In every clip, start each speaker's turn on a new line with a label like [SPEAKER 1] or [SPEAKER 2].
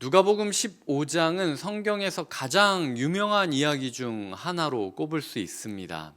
[SPEAKER 1] 누가복음 15장은 성경에서 가장 유명한 이야기 중 하나로 꼽을 수 있습니다.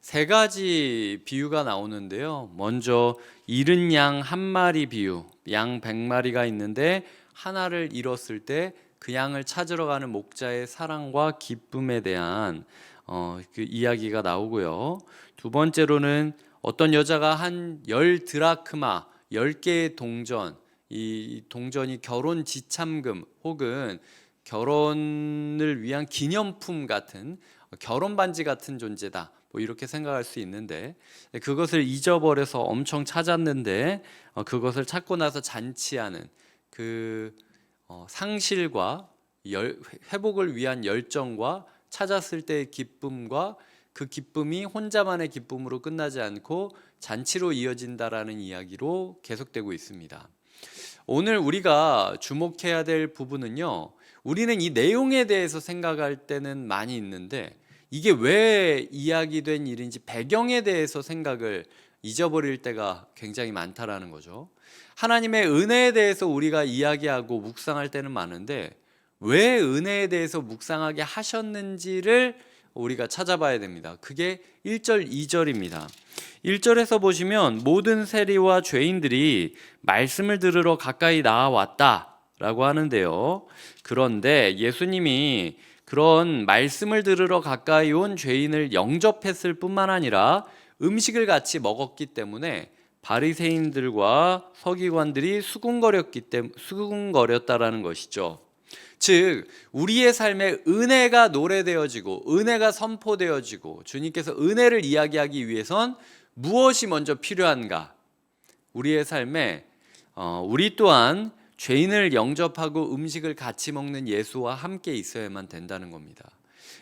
[SPEAKER 1] 세 가지 비유가 나오는데요. 먼저 잃은 양 한 마리 비유. 양 100마리가 있는데 하나를 잃었을 때 그 양을 찾으러 가는 목자의 사랑과 기쁨에 대한 어, 그 이야기가 나오고요. 두 번째로는 어떤 여자가 한 열 드라크마, 열 개의 동전, 이 동전이 결혼 지참금 혹은 결혼을 위한 기념품 같은 결혼 반지 같은 존재다. 뭐 이렇게 생각할 수 있는데 그것을 잊어버려서 엄청 찾았는데 어, 그것을 찾고 나서 잔치하는 그 어, 상실과 열, 회복을 위한 열정과 찾았을 때의 기쁨과 그 기쁨이 혼자만의 기쁨으로 끝나지 않고 잔치로 이어진다라는 이야기로 계속되고 있습니다. 오늘 우리가 주목해야 될 부분은요. 우리는 이 내용에 대해서 생각할 때는 많이 있는데 이게 왜 이야기된 일인지 배경에 대해서 생각을 잊어버릴 때가 굉장히 많다라는 거죠. 하나님의 은혜에 대해서 우리가 이야기하고 묵상할 때는 많은데 왜 은혜에 대해서 묵상하게 하셨는지를 우리가 찾아봐야 됩니다. 그게 1절, 2절입니다. 1절에서 보시면 모든 세리와 죄인들이 말씀을 들으러 가까이 나와왔다라고 하는데요. 그런데 예수님이 그런 말씀을 들으러 가까이 온 죄인을 영접했을 뿐만 아니라 음식을 같이 먹었기 때문에 바리새인들과 서기관들이 수군거렸기 때문에 수군거렸다라는 것이죠. 즉 우리의 삶에 은혜가 노래되어지고 은혜가 선포되어지고 주님께서 은혜를 이야기하기 위해선 무엇이 먼저 필요한가? 우리의 삶에 어, 우리 또한 죄인을 영접하고 음식을 같이 먹는 예수와 함께 있어야만 된다는 겁니다.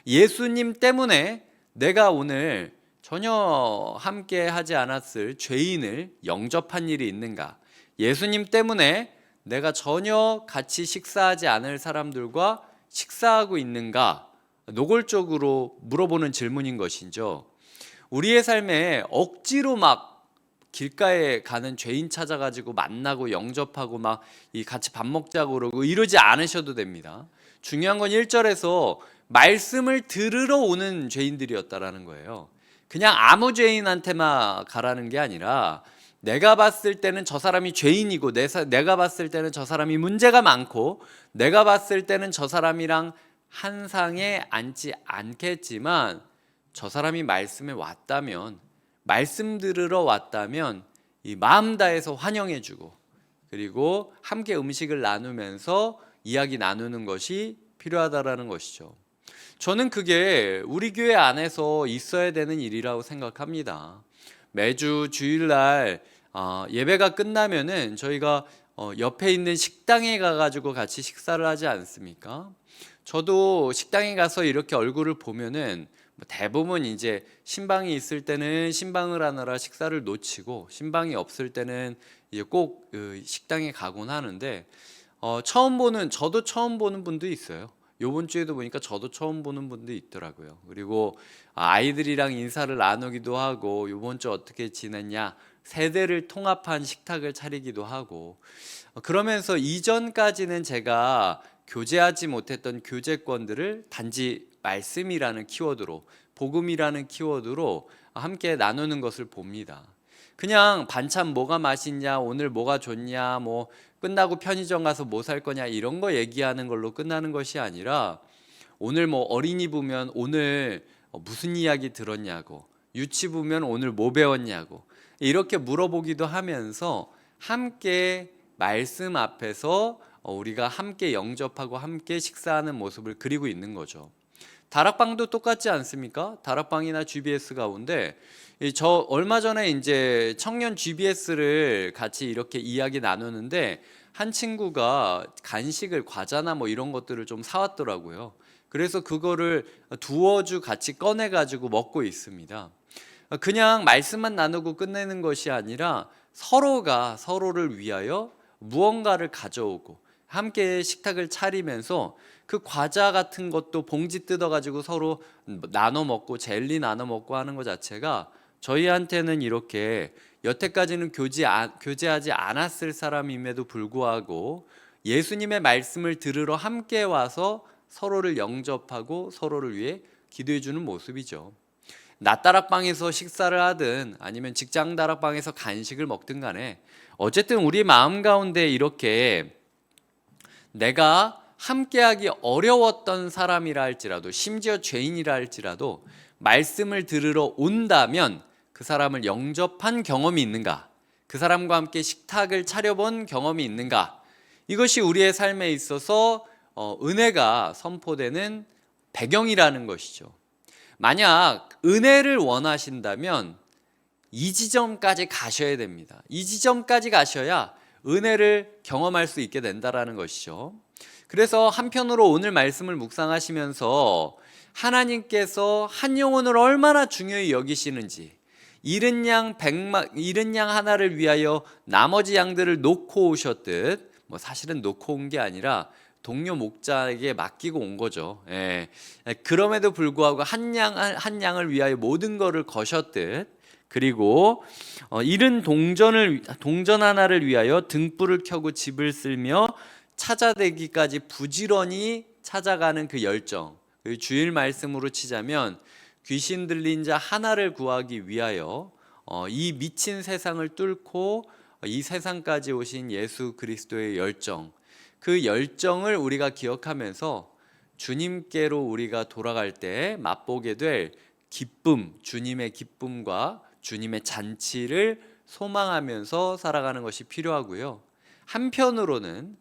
[SPEAKER 1] 예수님 때문에 내가 오늘 전혀 함께 하지 않았을 죄인을 영접한 일이 있는가? 예수님 때문에 내가 전혀 같이 식사하지 않을 사람들과 식사하고 있는가? 노골적으로 물어보는 질문인 것이죠. 우리의 삶에 억지로 막 길가에 가는 죄인 찾아가지고 만나고 영접하고 막 이 같이 밥 먹자고 그러고 이러지 않으셔도 됩니다. 중요한 건 1절에서 말씀을 들으러 오는 죄인들이었다라는 거예요. 그냥 아무 죄인한테만 가라는 게 아니라 내가 봤을 때는 저 사람이 죄인이고 내가 봤을 때는 저 사람이 문제가 많고 내가 봤을 때는 저 사람이랑 한 상에 앉지 않겠지만 저 사람이 말씀에 왔다면 말씀 들으러 왔다면 이 마음 다해서 환영해 주고 그리고 함께 음식을 나누면서 이야기 나누는 것이 필요하다라는 것이죠. 저는 그게 우리 교회 안에서 있어야 되는 일이라고 생각합니다. 매주 주일날 어, 예배가 끝나면은 저희가 어, 옆에 있는 식당에 가가지고 같이 식사를 하지 않습니까? 저도 식당에 가서 이렇게 얼굴을 보면은 뭐 대부분 이제 신방이 있을 때는 신방을 하느라 식사를 놓치고 신방이 없을 때는 이제 꼭 그 식당에 가곤 하는데 어, 처음 보는 저도 처음 보는 분도 있어요. 요번 주에도 보니까 저도 처음 보는 분도 있더라고요. 그리고 아이들이랑 인사를 나누기도 하고 요번 주 어떻게 지냈냐 세대를 통합한 식탁을 차리기도 하고 어, 그러면서 이전까지는 제가 교제하지 못했던 교제권들을 단지 말씀이라는 키워드로 복음이라는 키워드로 함께 나누는 것을 봅니다. 그냥 반찬 뭐가 맛있냐, 오늘 뭐가 좋냐, 뭐 끝나고 편의점 가서 뭐 살 거냐 이런 거 얘기하는 걸로 끝나는 것이 아니라 오늘 뭐 어린이부면 오늘 어, 무슨 이야기 들었냐고, 유치부면 오늘 뭐 배웠냐고 이렇게 물어보기도 하면서 함께 말씀 앞에서 어, 우리가 함께 영접하고 함께 식사하는 모습을 그리고 있는 거죠. 다락방도 똑같지 않습니까? 다락방이나 GBS 가운데 이저 얼마 전에 이제 청년 GBS를 같이 이렇게 이야기 나누는데 한 친구가 간식을 과자나 뭐 이런 것들을 좀 사왔더라고요. 그래서 그거를 두어 주 같이 꺼내 가지고 먹고 있습니다. 그냥 말씀만 나누고 끝내는 것이 아니라 서로가 서로를 위하여 무언가를 가져오고 함께 식탁을 차리면서 그 과자 같은 것도 봉지 뜯어 가지고 서로 나눠 먹고 젤리 나눠 먹고 하는 것 자체가 저희한테는 이렇게 여태까지는 교제 안- 교제하지 않았을 사람임에도 불구하고 예수님의 말씀을 들으러 함께 와서 서로를 영접하고 서로를 위해 기도해 주는 모습이죠. 낮다락방에서 식사를 하든 아니면 직장 다락방에서 간식을 먹든 간에 어쨌든 우리 마음 가운데 이렇게 내가 함께하기 어려웠던 사람이라 할지라도 심지어 죄인이라 할지라도 말씀을 들으러 온다면 그 사람을 영접한 경험이 있는가? 그 사람과 함께 식탁을 차려본 경험이 있는가? 이것이 우리의 삶에 있어서 어, 은혜가 선포되는 배경이라는 것이죠. 만약 은혜를 원하신다면 이 지점까지 가셔야 됩니다. 이 지점까지 가셔야 은혜를 경험할 수 있게 된다라는 것이죠. 그래서 한편으로 오늘 말씀을 묵상하시면서 하나님께서 한 영혼을 얼마나 중요히 여기시는지 잃은 양 백마 잃은 양 하나를 위하여 나머지 양들을 놓고 오셨듯 뭐 사실은 놓고 온 게 아니라 동료 목자에게 맡기고 온 거죠. 예. 그럼에도 불구하고 한 양 한 양을 위하여 모든 것을 거셨듯 그리고 어, 잃은 동전을 동전 하나를 위하여 등불을 켜고 집을 쓸며 찾아내기까지 부지런히 찾아가는 그 열정. 그 주일 말씀으로 치자면 귀신 들린 자 하나를 구하기 위하여 어, 이 미친 세상을 뚫고 이 세상까지 오신 예수 그리스도의 열정. 그 열정을 우리가 기억하면서 주님께로 우리가 돌아갈 때 맛보게 될 기쁨, 주님의 기쁨과 주님의 잔치를 소망하면서 살아가는 것이 필요하고요. 한편으로는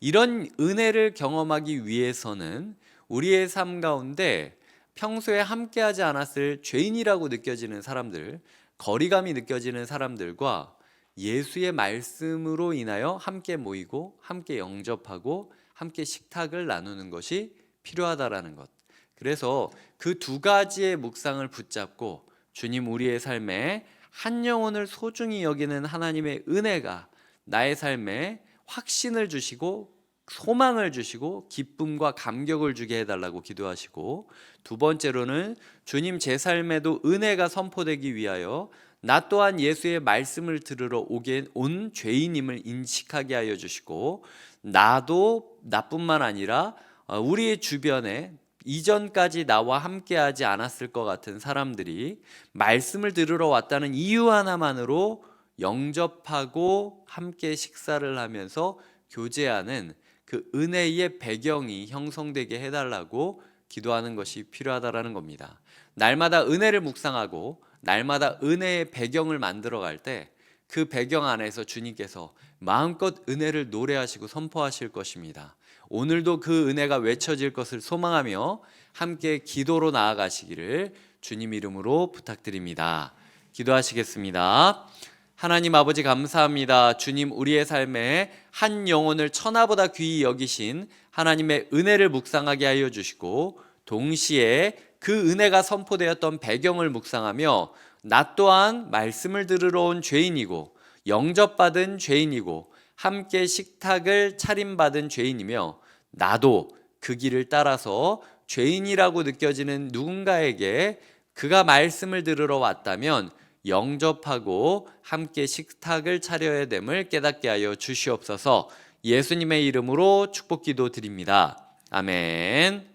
[SPEAKER 1] 이런 은혜를 경험하기 위해서는 우리의 삶 가운데 평소에 함께하지 않았을 죄인이라고 느껴지는 사람들, 거리감이 느껴지는 사람들과 예수의 말씀으로 인하여 함께 모이고 함께 영접하고 함께 식탁을 나누는 것이 필요하다라는 것. 그래서 그 두 가지의 묵상을 붙잡고 주님 우리의 삶에 한 영혼을 소중히 여기는 하나님의 은혜가 나의 삶에 확신을 주시고 소망을 주시고 기쁨과 감격을 주게 해달라고 기도하시고 두 번째로는 주님 제 삶에도 은혜가 선포되기 위하여 나 또한 예수의 말씀을 들으러 오게 온 죄인임을 인식하게 하여 주시고 나도 나뿐만 아니라 어, 우리의 주변에 이전까지 나와 함께하지 않았을 것 같은 사람들이 말씀을 들으러 왔다는 이유 하나만으로 영접하고 함께 식사를 하면서 교제하는 그 은혜의 배경이 형성되게 해달라고 기도하는 것이 필요하다라는 겁니다. 날마다 은혜를 묵상하고 날마다 은혜의 배경을 만들어 갈 때 그 배경 안에서 주님께서 마음껏 은혜를 노래하시고 선포하실 것입니다. 오늘도 그 은혜가 외쳐질 것을 소망하며 함께 기도로 나아가시기를 주님 이름으로 부탁드립니다. 기도하시겠습니다. 하나님 아버지 감사합니다. 주님 우리의 삶에 한 영혼을 천하보다 귀히 여기신 하나님의 은혜를 묵상하게 하여 주시고 동시에 그 은혜가 선포되었던 배경을 묵상하며 나 또한 말씀을 들으러 온 죄인이고 영접받은 죄인이고 함께 식탁을 차림받은 죄인이며 나도 그 길을 따라서 죄인이라고 느껴지는 누군가에게 그가 말씀을 들으러 왔다면 영접하고 함께 식탁을 차려야 됨을 깨닫게 하여 주시옵소서 예수님의 이름으로 축복 기도 드립니다. 아멘.